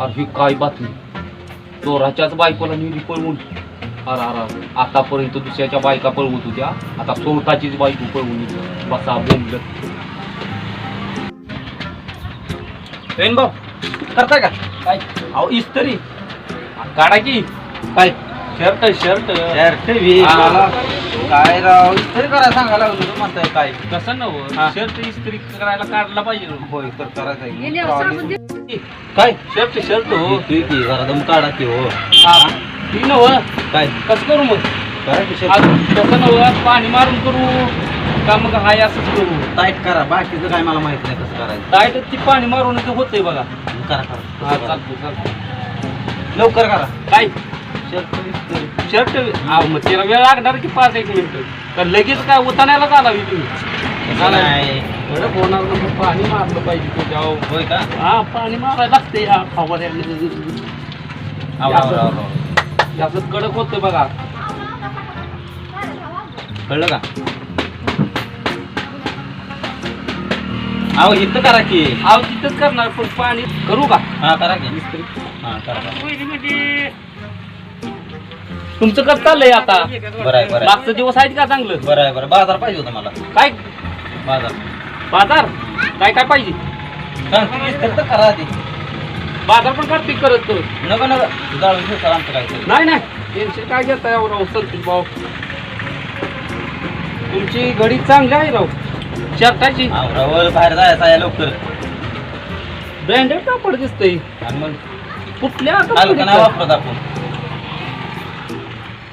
अरे काय बातमी? चोराच्याच बायकोला नेली पळवून. अर अर आतापर्यंत दुसऱ्याच्या बायका पळवत होत्या. आता चोरटाचीच बायको पळवून बसा बोंबलत. रेन भाऊ करता का? काय? अहो इस्तरी काढा की? काय? Shirt shirt. शर्ट काय राव? इस्त्री करायला सांगायला लागलो तू म्हणताय काय? कसं नव? हा. शर्ट इस्त्री करायला काढला पाहिजे. होय तर करायचं आहे. काय? शर्ट शर्ट हो. येतोय की जरा दम काढा की हो. हा. ती नव? काय? कसं करू मग? करा. कसं नव? पाणी मारून करू. का मग हाय असंच करू. टाईट करा. बाकीचं काय मला माहीत नाही कसं करायचं. डायट ती पाणी मारून ते होतंय बघा. करा करा. हा करा. चालतो चालतो लवकर करा. काय? शर्ट मग तिला वेळ लागणार की पाच एक मिनिट? तर लगेच काय उतानायला चालावी तुम्ही? नाही. होणार पाणी मारलं पाहिजे तुझ्या होय का? हा पाणी मारायला लागते या फवाऱ्याने आव, आव, आव, आव. जास्त कडक होतं बघा. कळलं का? अहो इथं करा की. आव तिथंच करणार पण पाणी करू का? हा करा की. हा करा करा. तुमचं कसं चाललंय आता? बरं आहे बरं आहे. मागचं दिवस आहेत का चांगलं? बरं आहे बरं बाजार पाहिजे होता मला. काय? बाजार. बाजार? काय काय पाहिजे? तर करा बाजार पण करते करत करत. नको नको. जाळून ठेव आमचं काय तरी. नाही नाही. टेन्शन काय घेता यावं राव संतोष भाऊ? तुमची घडी चांगली आहे राव. शर्टाची रवळ बाहेर जायचं आहे लवकर. ब्रँडेड कापड दिसतंय. आणि मग कुठल्या आलं का नाही कंपनीचं वापरत आपण.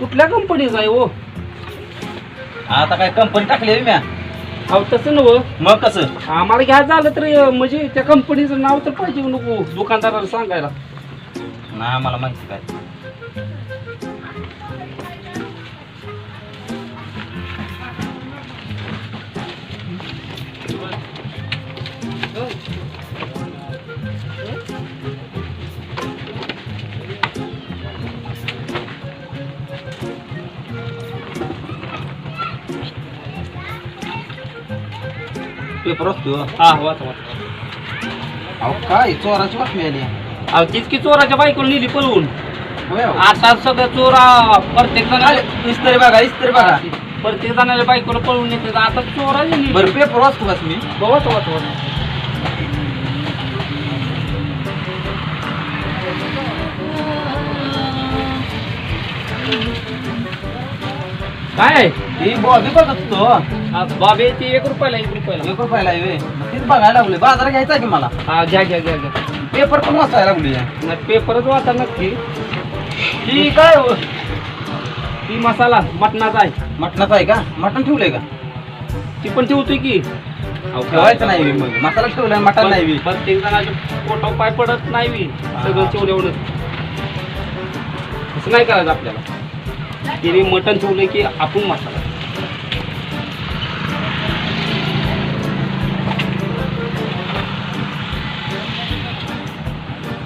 कुठल्या कंपनीचं आहे हो? आता काय कंपनी टाकली म्या अहो तसं नव मग कसं? आम्हाला घ्यायचं झालं तर अं, म्हणजे त्या कंपनीचं नाव तर पाहिजे नको दुकानदाराला सांगायला. नाही आम्हाला माहिती काय. पेपर असतो हा वाचा वाचा अहो काय? चोराची बातमी आली. अहो तीच की चोराच्या बायकोला नेली पळवून. होय अहो. आता सगळं चोरा प्रत्येक आले, जण इस्त्री बघा इस्त्री बघा. प्रत्येक जणाच्या बायकोला पळवून येते आता चोरा बरं पेपर वाचतो का तुम्ही? वाच वाच काय? ही बॉबी बघत तो हा, बाबे ती एक रुपयाला एक रुपयाला. एक रुपयाला आहे व्हय. मग तीच बघायला लागलोय बाजार घ्यायचा की मला? हा घ्या घ्या घ्या घ्या. पेपर पण वाचायला लागली नाही पेपरच वाचा नक्की. ही काय हो? ती मसाला मटणाचा आहे. मटणाचं आहे का? मटण ठेवलंय का? ती पण ठेवतोय की. ठेवायचं नाही मग. मसाला ठेवलाय मटण नाही व्हय. प्रत्येक जणाच्या पोटावर पाय पडत नाही बी. सगळं चिवल्यावलं असं नाही करायचं आपल्याला. तिने मटण ठेवलं की आपण मसाला.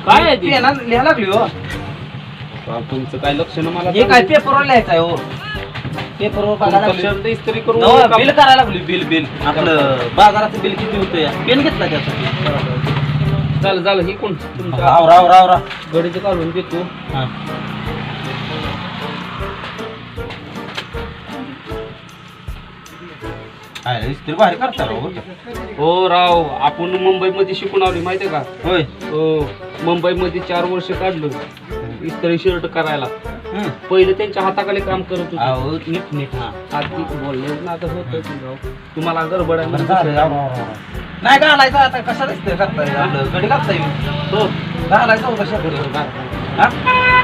काय आहे ते? पेनानं लिहायला लागली हो. राव, तुमचं काय लक्ष ना मला हे काय पेपरवर लिहायचं आहे हो. पेपरवर बघायला तुमचं लागली. इस्त्री करून नवं, बिल करायला लागली. बिल बिल आपलं बाजाराचं बिल किती होतं या? पेन घेतला त्यासाठी. झालं झालं ही कोण? तुमच्या राव राव राव राव. गडीचं काढून देतो हा. इस्त्री भारी करता राव बरं का. हो राव आपण मुंबईमध्ये शिकून आलो माहितीये का होय हो मुंबईमध्ये चार वर्ष काढलं इस्त्री शर्ट करायला हं. पहिले त्यांच्या हाताखाली काम करत होते अहो, नीट नीट हा आधी बोलले ना आता होतं तुम्हाला गडबड आहे म्हणून राव. नाही घालायचं आता कशाला इस्त्री करताय आपलं गडी घालताय हो घालायचं हो कशा हा?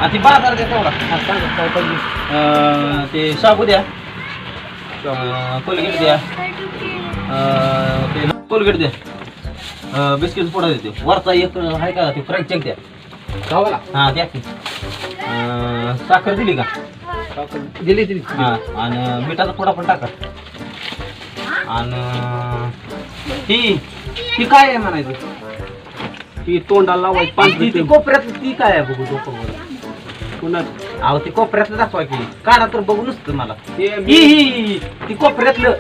आणि ती बाजार द्या तेवढा हा, काय पाहिजे? ते साबू द्या. कोलगेट द्या. अं, ते कोलगेट द्या. अं, बिस्किट पुडा देते. वरचा एक आहे का ते फ्रँक चेक द्या. हा द्या की. साखर दिली का? दिली दिली. हा आणि मिठाचा पुडा पण टाका. आणि ती ती काय आहे म्हणायचं? ती तोंडाला लावायची पांढरी ती कोपऱ्यात ती काय आहे बघू डोकं पुन्हा अहो ती कोपऱ्यातलं दाखवा की. काढा तर बघू नसतं मला. ते ही ही, ही ती कोपऱ्यातलं.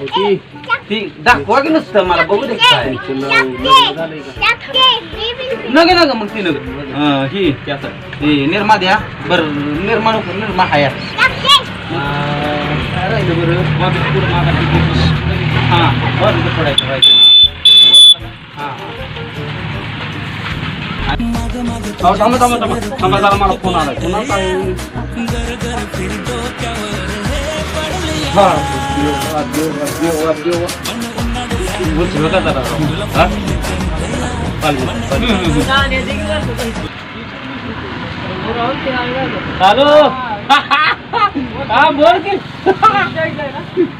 होती ती दाखवा की नुसतं मला बघू दे काय तुमचं लग्न लग्न झालंय का? नग नग मग ती नग हं, ही त्याचं हे निर्मा द्या. बरं निर्मा नको निर्मा हाया काय राहिलं बरं? मागे पुढं मागा हां बरं हां अहो, थांबा थांबा थांबा थांबा. जरा मला फोन आलाय. पुन्हा काय? हा. देवा देवा देवा देवा उचलू का जरा हा. चालेल चालेल हॅलो. हा बोल की.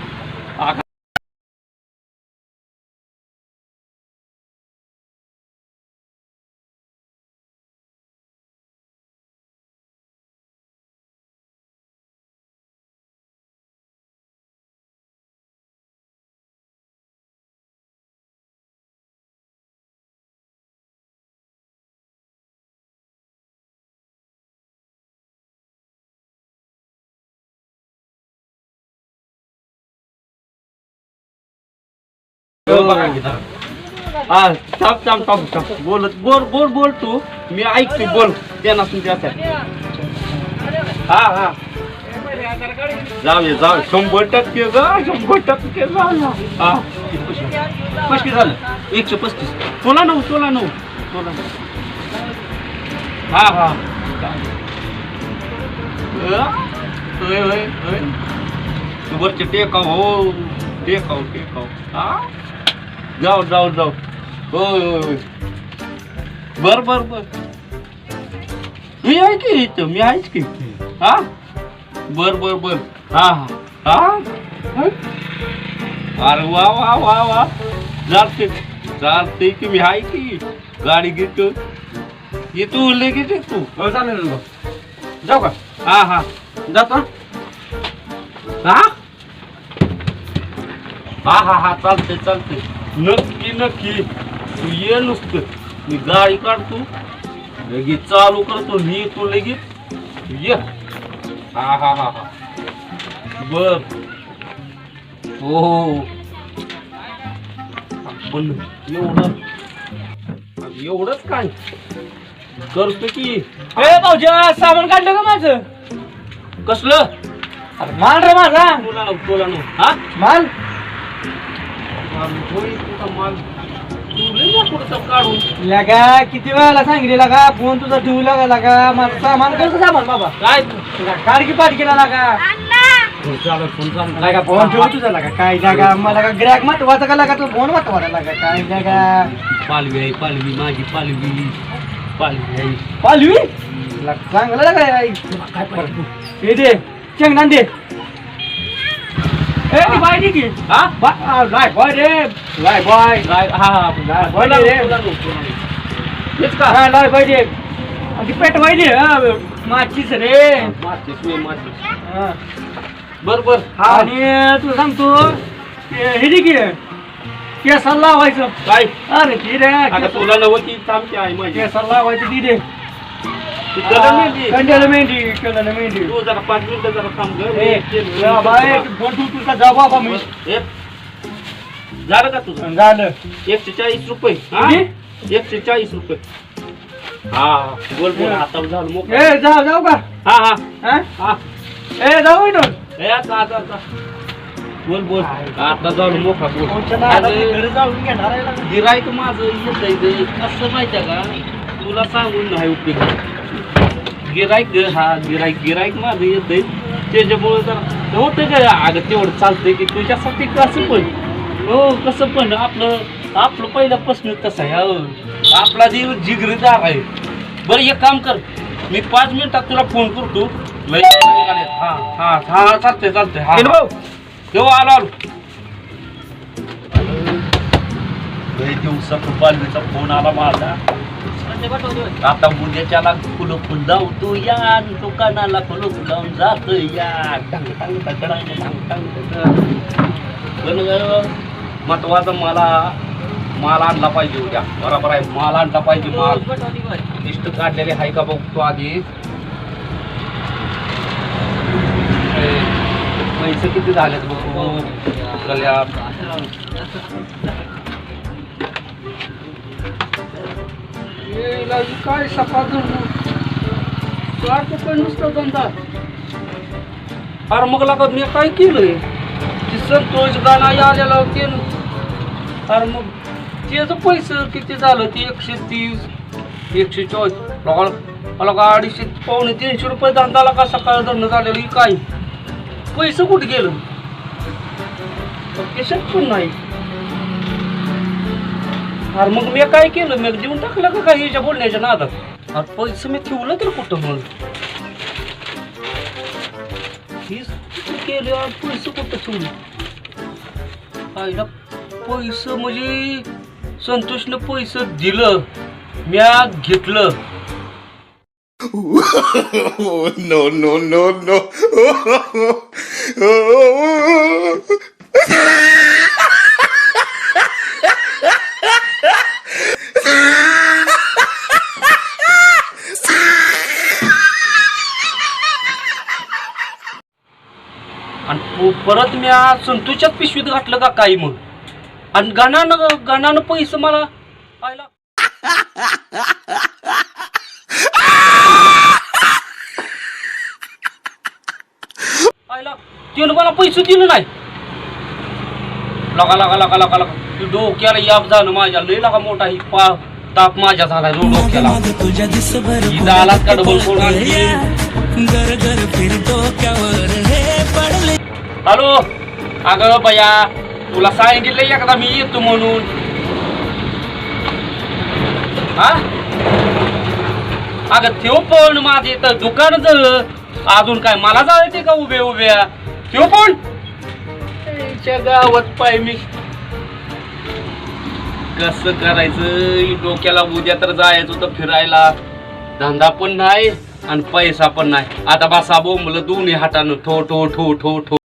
हो. हा. थांब थांब थांब थांब. बोलत बोल बोल बोल तू. मी ऐकते बोल. त्या नसून त्यासाठी हा हा. जाऊया जाऊ शंभर टक्के ग शंभर टक्के जाऊया हा पस्तीस. झालं. एकशे पस्तीस. सोला नऊ सोला नऊ. तुला नऊ. हा हा. होय होय होय. वरचे टेकाव हो. टेकाव टेकाव. हा? जाऊ जाऊ जाऊ. होय होय होय. बर बर बर. मी आहे की इथं? मी आहेच की हा? बर बर बर. हा हा. हा? अरे वा वा वा वा. चालते चालते की मी आहे की? गाडी घेतो येतो लगेच येतो हो चालेल ना भाऊ. जाऊ का? हा हा. जातो हा. हा? हा हा चालते चालते नक्की नक्की. तू ये नुसतं. मी गाडी काढतो. लगेच चालू करतो. मी येतो लगेच. ये. हा हा हा हा. बर. हो हो पण एवढं. एवढंच काय? करतो की. ए भाऊजा सामान काढलं का माझं? कसलं? अरे माल रे माझा. तुला नको तुला नको हा? माल होय तुझा माल तू लय ना पुढचा काढून लगा किती वेळाला सांगितलेला का फोन तुझा ठेवू लागा का माझं सामान कसं सामान बाबा? काय? काढ की पाठ केला लागा? लागा फोन ठेवू तुझा लागा. काय लागा? मला का ग्रॅक महत्त्वाचा का लागा? तू फोन महत्त्वाचा लागा. काय लागा? पालवी आहे पालवी माझी पालवी. पालवी आहे. पालवी? लागा, चांगलं लागा आई. काय हे दे शेंगदाण दे. ए ती बाय दे की हा? बा- लाय बॉय दे लाय बॉय काय हा हा लाय बॉय नको. हेच का? हा लाय बॉय आणि ती पेट दे हा, माचीस रे. मातीस मी मातीस हा. बर बर. आणि तुला सांगतो हे दे की केसाला लावायचं. काय? अरे ती रे आता तुला नव्हती थांबते आहे माझी. केसाला लावायचं ती मेहंदी. कंड्याला मेहंदी कंड्याला मेहंदी तू जरा पाच मिनिटं जरा थांब ग. ए, जा बाय, फोन ठेवू तुझा जा बाबा मी ए, झालं का तुझं झालं एकशे चाळीस रुपये हा? एकशे चाळीस रुपये हा बोल बोल आता झालं मोकळं. ए जाऊ जाऊ का हा हा हा? हा ए जाऊ इथून ए, आता आता आता बोल बोल आता जाऊन मोठा बोल अरे. गिरायक माझं येत कसं माहितीये का तुला सांगून नाही उपयोग गिरायक हा गिरायक गिरायक माझं येत आहे त्याच्यामुळे जरा होतं का? अगं तेवढं चालतंय की तुझ्यासाठी कसं पण? हो कसं पण? आपलं आपलं पहिल्यापासून तसं आहे हो. आपला जीव जिगरीदार आहे. बरं एक काम कर. मी पाच मिनिटात तुला फोन करतो. लय हा हा हा चालतंय चालतंय हा. भाऊ. हो आलो आलो. लय दिवसात बालवीचा फोन आला माझा. आता उद्याच्याला फुलं फुल लावतो या दुकानाला फुल लावून जातो या. टांग टांग. पण अं, महत्वाचं मला माल आणला पाहिजे उद्या. बरोबर आहे माल आणला पाहिजे माल. लिस्ट काढलेली आहे का बघतो आधी? पैसे किती झालेत बघू? काय यायला काय सकाळ नुसतं धंदा अरे मग लागत मी काय केलंय? ती संतोष गाणं आलेला ते अरे मग त्याचं पैसे किती झालं? ते एकशे तीस एकशे चोवीस. मला का अडीचशे पावणे तीनशे रुपये धंदाला का सकाळ धरणं झालेलं काय? पैसे कुठे गेलं? ते पण नाही. अरे मग मी काय केलं? मी देऊन टाकलं का काही याच्या बोलण्याच्या नादात? अरे पैसे मी ठेवलं तर कुठं मग? हीच केले पैसे कुठं ठेवले? आईला पैसे म्हणजे संतोषनं पैसे दिलं म्या घेतलं. Oh, no, no, no, परत म्या संतोषच्याच पिशवीत घातलं का काही मग? आणि गणानं गणानं पैसे मला आईला त्यानं मला पैसे दिले नाही. लगा लगा लगा लगा लगा. ते डोक्याला याप झालं माझ्या. लय लगा मोठा ही पा ताप माझ्या झाला डोक्याला. दालात का डबल घर फिरतो हॅलो अगं बया तुला सांगितलं एकदा मी येतो म्हणून हा अगं ठेव पण माझे तर दुकान जळ अजून काय मला जायचे का उभे उभ्या ठेव पण याच्या गावात पाय मी कसं करायचं डोक्याला उद्या तर जायचं होतं फिरायला धंदा पण नाही आणि पैसा पण नाही आता बसा बोंबलं दोन्ही हातानं ठो ठो ठो ठो ठो